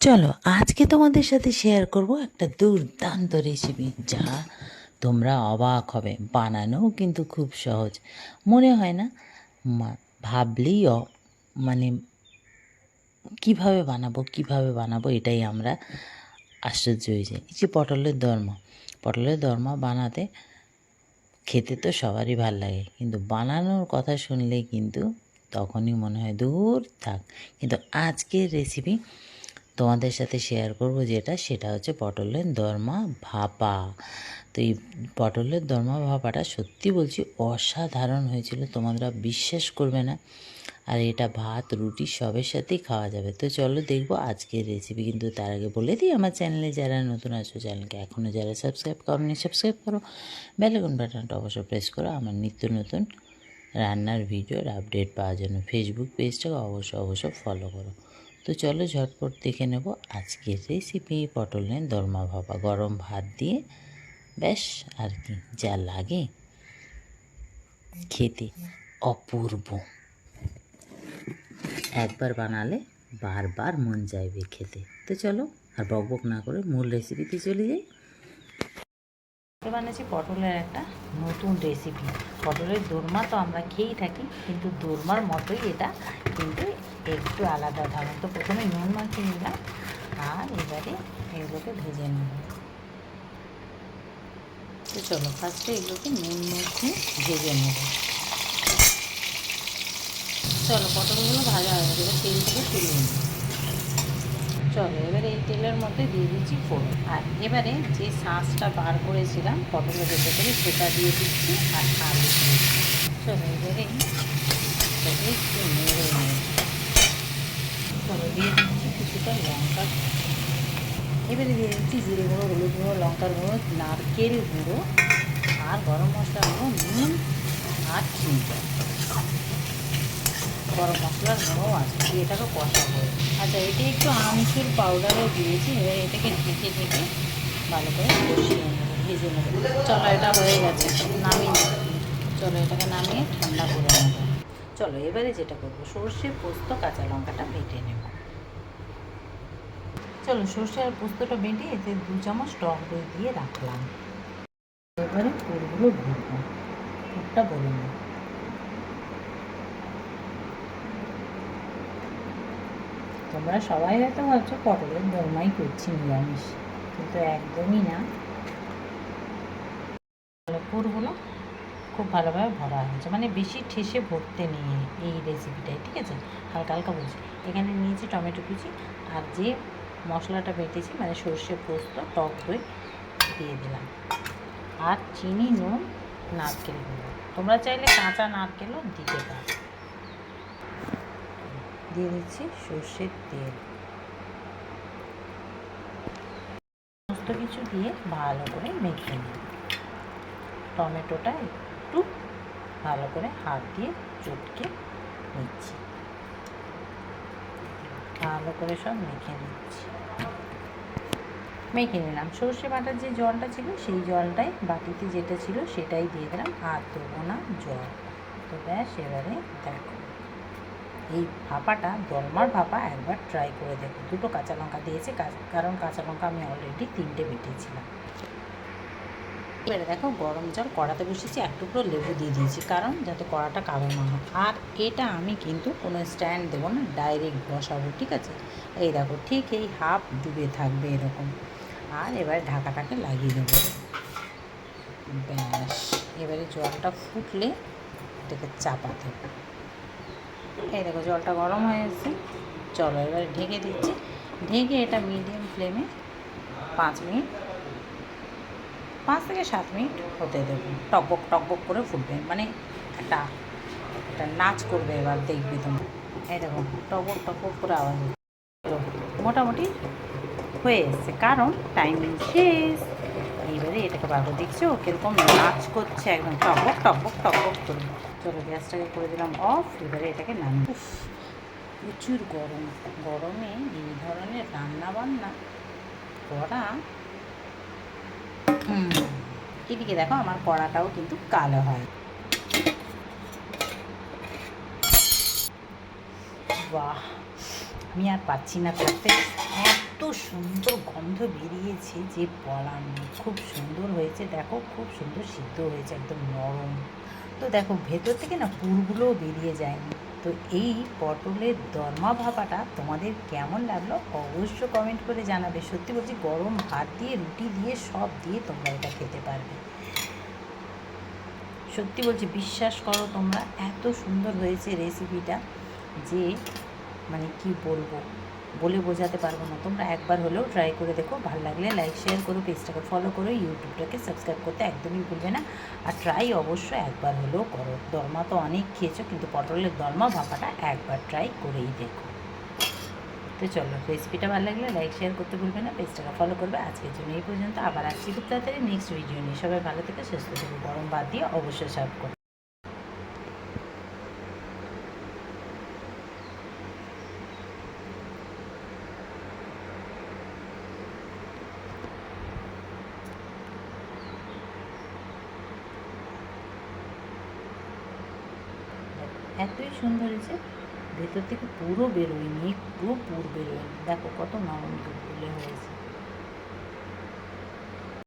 চলো, আজকে তোমাদের সাথে শেয়ার করব একটা দুর্দান্ত রেসিপি যা তোমরা অবাক হবে। বানানোও কিন্তু খুব সহজ। মনে হয় না? ভাবলেই মানে কীভাবে বানাবো কীভাবে বানাবো এটাই আমরা আশ্চর্য হয়ে যাই। যে পটলের দরমা। পটলের দরমা বানাতে খেতে তো সবারই ভালো লাগে, কিন্তু বানানোর কথা শুনলে কিন্তু তখনই মনে হয়, দূর থাক। কিন্তু আজকের রেসিপি তোমাদের সাথে শেয়ার করব যেটা, সেটা হচ্ছে পটলের দরমা ভাপা। তো এই পটলের দরমা ভাপাটা সত্যি বলছি অসাধারণ হয়েছিল তোমরা বিশ্বাস করবে না। আর এটা ভাত, রুটি সবের সাথেই খাওয়া যাবে। তো চলো দেখব আজকের রেসিপি কিন্তু তার আগে বলে দিই আমার চ্যানেলে যারা নতুন আছো চ্যানেলকে এখনও যারা সাবস্ক্রাইব করনি সাবস্ক্রাইব করো। বেলাকন বাটনটা অবশ্যই প্রেস করো। আমার নিত্য নতুন রান্নার ভিডিওর আপডেট পাওয়ার জন্য ফেসবুক পেজটাকে অবশ্যই অবশ্যই ফলো করো। তো চলো ঝটপট দেখে নেব আজকের রেসিপি পটলের দরমা ভাপা, গরম ভাত দিয়ে। ব্যাস, আর কি, যা লাগে। খেতে অপূর্ব। একবার বানালে বারবার মন চাইবে খেতে। তো চলো, আর বকবক না করে মূল রেসিপিতে চলে যাই। আজকে বানিয়েছি পটলের একটা নতুন রেসিপি পটলের দোরমা তো আমরা খেয়েই থাকি, কিন্তু দোরমার মতোই এটা কিন্তু একটু আলাদা ধরনের তো প্রথমে নুন মাখিয়ে নিলাম, আর এবারে এগুলোকে ভেজে নেব। তো চলো ফার্স্টে এগুলোকে নুন মাখিয়ে ভেজে নেব। চলো, পটলগুলো ভাজা হয়ে গেছে তেল থেকে তুলে নিই। চলো, এবারে এই তেলের মধ্যে দিয়ে দিচ্ছি ফোড়ন। আর এবারে যে শাঁসটা বার করেছিলাম, পটলের ভেতরে করে সেটা দিয়ে দিচ্ছি, আর আলু দিচ্ছি। চলো, এবারে একটু নেড়ে কিছুটা লঙ্কা এবারে দিয়ে দিচ্ছি জিরে গুঁড়ো হলুদ গুঁড়ো লঙ্কার গুঁড়ো নারকেল গুঁড়ো আর গরম মশলা গুঁড়ো নুন আর চিনি গরম মশলার গুঁড়ো আছে দিয়ে এটাকে কষাবো আচ্ছা এটি একটু আমচুর পাউডারও দিয়েছি এবার এটাকে ঢেকে ঢেকে ভালো করে ভেজে নেব চলো এটা হয়ে গেছে নামিয়ে চলো এটাকে নামিয়ে ঠান্ডা করে নেব। চলো, এবারে যেটা করব, সর্ষে, পোস্ত, কাঁচা লঙ্কাটা বেটে নেব। চলো, সর্ষে আর পোস্তটা বেটে এতে দু চামচ টক দই দিয়ে রাখলাম। এবারে পুরগুলো ভুলবো পুরটা বলে নেব। তোমরা সবাই হয়তো ভাবছ, পটলের দরমাই করছি নিরামিষ। কিন্তু একদমই না। পুরগুলো খুব ভালোভাবে ভরা হয়েছে। মানে বেশি ঠেসে ভরতে নিয়ে এই রেসিপিটাই ঠিক আছে? হালকা হালকা বলছি এখানে নিয়েছি টমেটো কুচি আর যে মশলাটা বেটেছি মানে সর্ষে পোস্ত, টক দই দিয়ে দিলাম। আর চিনি, নুন, নারকেল গুঁড়ো। তোমরা চাইলে কাঁচা নারকেলও দিতে পারো। দিয়ে দিচ্ছি সর্ষের তেল। সমস্ত কিছু দিয়ে ভালো করে মেখে নিই টমেটোটা একটু ভালো করে হাত দিয়ে চটকে নিচ্ছি। ভালো করে সব মেখে নিচ্ছি। মেখে নিলাম। সর্ষে বাটার যে জলটা ছিল, সেই জলটাই বাটিতে যেটা ছিল, সেটাই দিয়ে দিলাম। আর দেবো না জল। তো ব্যাস, এবারে দেখো। এই ভাপাটা, দলমার ভাপা, একবার ট্রাই করে দেখো। দুটো কাঁচা লঙ্কা দিয়েছে কারণ কাঁচা লঙ্কা আমি অলরেডি তিনটে বেটেছিলাম। এবারে দেখো গরম জল কড়াতে বসেছি এক টুকরো লেবু দিয়ে দিয়েছি, কারণ যাতে কড়াটা কালো না হয়। আর এটা আমি কিন্তু কোনো স্ট্যান্ড দেবো না, ডাইরেক্ট বসাবো, ঠিক আছে? এই দেখো, ঠিক এই হাফ ডুবে থাকবে এরকম। আর এবারে ঢাকাটাকে লাগিয়ে দেবো। ব্যাস, এবারে জলটা ফুটলে এটাকে চাপাতে হবে। এই দেখো, জলটা গরম হয়ে এসেছে চলো, এবারে ঢেকে দিচ্ছি। ঢেকে এটা মিডিয়াম ফ্লেমে পাঁচ মিনিট পাঁচ থেকে সাত মিনিট হতে দেবো। টকবক টকবক করে ফুটবে। মানে একটা একটা নাচ করবে এবার দেখবি তুমি এই দেখো টকবক টকবক করে আওয়াজ। মোটামুটি হয়ে এসছে। কারণ টাইমিং শেষ। এইবারে এটাকে বারবার দেখছ? কীরকম নাচ করছে একদম। টকবক টকবক টকবক করে। চলো গ্যাসটাকে করে দিলাম অফ। এবারে এটাকে নামি প্রচুর গরম। গরমে এই ধরনের রান্না বান্না করা হুম, এদিকে দেখো আমার কড়াটাও কিন্তু কালো হয়। বাহ! আমি আর পাচ্ছি না এক এত সুন্দর গন্ধ বেরিয়েছে যে বলার খুব সুন্দর হয়েছে দেখো খুব সুন্দর সিদ্ধ হয়েছে একদম নরম। তো দেখো ভেতর থেকে না পুরগুলোও বেরিয়ে যায়নি। তো এই পটলের দরমা ভাপাটা তোমাদের কেমন লাগল অবশ্য কমেন্ট করে জানাবে। সত্যি বলছি, গরম ভাত দিয়ে, রুটি দিয়ে, সব দিয়ে তোমরা এটা খেতে পারবে। সত্যি বলছি, বিশ্বাস করো তোমরা, এত সুন্দর হয়েছে রেসিপিটা যে মানে কি বলব? বলে বোঝাতে পারব না। তোমরা একবার হলেও ট্রাই করে দেখো। ভালো লাগলে লাইক শেয়ার করো পেজটাকে ফলো করো ইউটিউবটাকে সাবস্ক্রাইব করতে একদমই ভুলবে না। আর ট্রাই অবশ্যই একবার হলেও করো। দরমা তো অনেক খেয়েছো, কিন্তু পটলের দরমা ভাপাটা একবার ট্রাই করেই দেখো। তো চলো রেসিপিটা ভালো লাগলে লাইক শেয়ার করতে ভুলবে না পেজটাকে ফলো করবে। আজকের জন্য এই পর্যন্ত। আবার আসছি খুব তাড়াতাড়ি নেক্সট ভিডিও নিয়ে। সবাই ভালো থেকে, সুস্থ থেকে। গরম বাদ দিয়ে অবশ্যই সার্ভ করো। এতই সুন্দর হয়েছে, ভেতর থেকে পুরো বেরোয়নি পুরো পুর বেরোয়নি। দেখো কত নরম তুলতুলে হয়েছে।